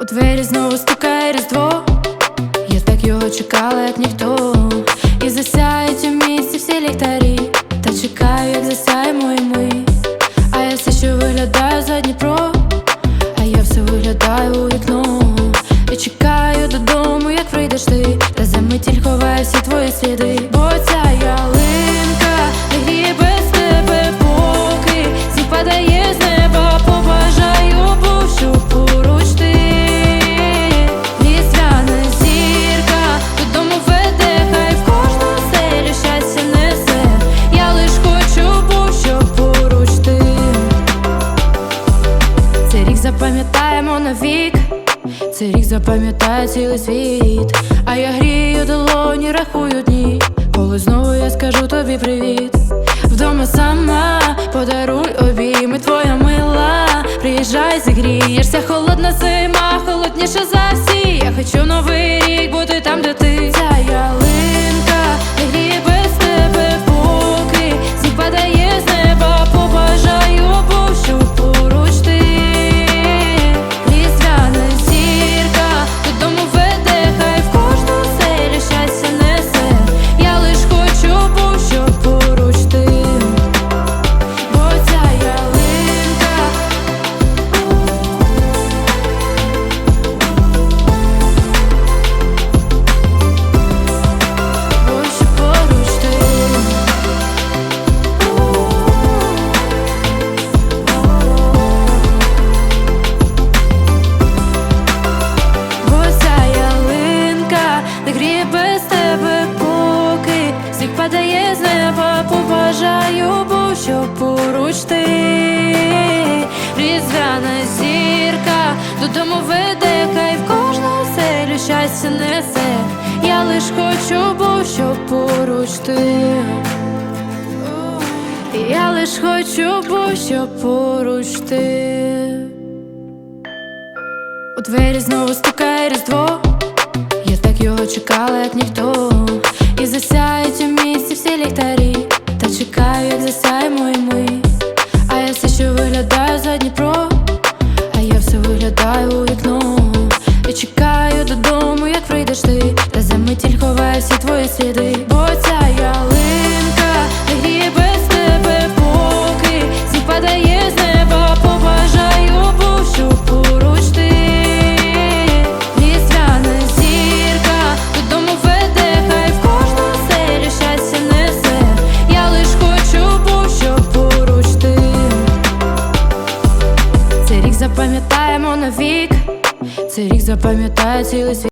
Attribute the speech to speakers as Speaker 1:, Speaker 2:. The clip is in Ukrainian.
Speaker 1: У двері знову стукає різдво. Я так його чекала, як ніхто. І засяють у місті всі ліхтарі. Та чекаю, як засяємо і ми. А я все ще виглядаю за Дніпро, а я все виглядаю у вікно. І чекаю додому, як прийдеш ти. Та за митіль ховаю всі твої сліди. Цей рік запам'ятає цілий світ. А я грію долоні, рахую дні. Коли знову я скажу тобі привіт. Вдома сама подаруй обійми твоя мила. Приїжджай, зігрієшся, холодна зима, холодніше за всі. Я хочу новий рік бути там, де ти. Не гріє без тебе, поки сніг падає з неба, побажаю, бо що поруч ти. Різдвяна зірка додому веде, хай в кожну селю щастя несе. Я лиш хочу, бо що поруч ти. Я лиш хочу, бо що поруч ти. У двері знову стукає різдво. Чекала, як ніхто. І засяють у місті всі ліхтарі. Та чекаю, як засяємо і ми. А я все ще виглядаю за Дніпро, а я все виглядаю у вікно. І чекаю додому, як прийдеш ти. Та за митіль ховаю всі твої сліди. Запам'ятаємо навік. Цей рік запам'ятає цілий світ.